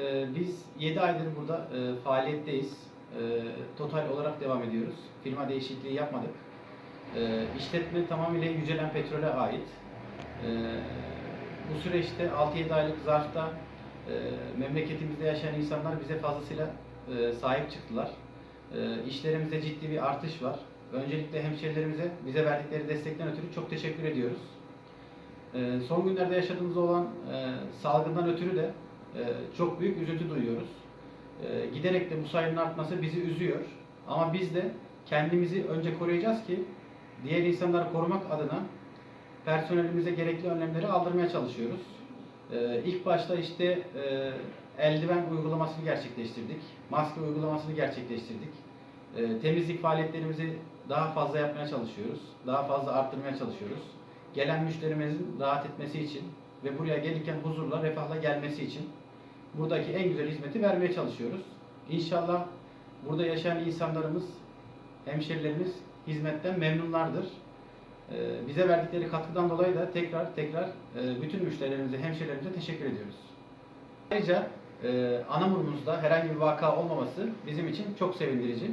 Ee, biz 7 aydır burada e, faaliyetteyiz. E, total olarak devam ediyoruz. Firma değişikliği yapmadık. E, işletme tamamıyla Yücelen Petrol'e ait. E, bu süreçte 6-7 aylık zarfta e, memleketimizde yaşayan insanlar bize fazlasıyla e, sahip çıktılar. E, işlerimizde ciddi bir artış var. Öncelikle hemşerilerimize bize verdikleri destekten ötürü çok teşekkür ediyoruz. E, son günlerde yaşadığımız olan e, salgından ötürü de çok büyük üzüntü duyuyoruz. E, giderek de bu sayının artması bizi üzüyor. Ama biz de kendimizi önce koruyacağız ki diğer insanları korumak adına personelimize gerekli önlemleri aldırmaya çalışıyoruz. E, ilk başta işte e, eldiven uygulamasını gerçekleştirdik. Maske uygulamasını gerçekleştirdik. Temizlik faaliyetlerimizi daha fazla yapmaya çalışıyoruz. Daha fazla arttırmaya çalışıyoruz. Gelen müşterimizin rahat etmesi için ve buraya gelirken huzurla, refahla gelmesi için buradaki en güzel hizmeti vermeye çalışıyoruz. İnşallah burada yaşayan insanlarımız, hemşerilerimiz hizmetten memnunlardır. Ee, Bize verdikleri katkıdan dolayı da tekrar tekrar e, bütün müşterilerimize, hemşerilerimize teşekkür ediyoruz. Ayrıca e, Anamur'umuzda herhangi bir vaka olmaması bizim için çok sevindirici.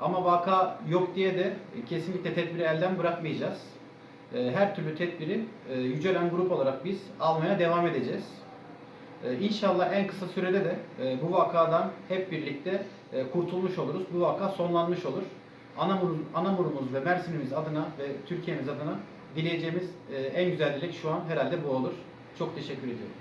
Ama vaka yok diye de kesinlikle tedbiri elden bırakmayacağız. E, Her türlü tedbiri e, Yücelen Grup olarak biz almaya devam edeceğiz. E, İnşallah en kısa sürede de bu vakadan hep birlikte kurtulmuş oluruz. Bu vaka sonlanmış olur. Anamur, Anamur'umuz ve Mersin'imiz adına ve Türkiye'miz adına dileyeceğimiz en güzel dilek şu an herhalde bu olur. Çok teşekkür ediyorum.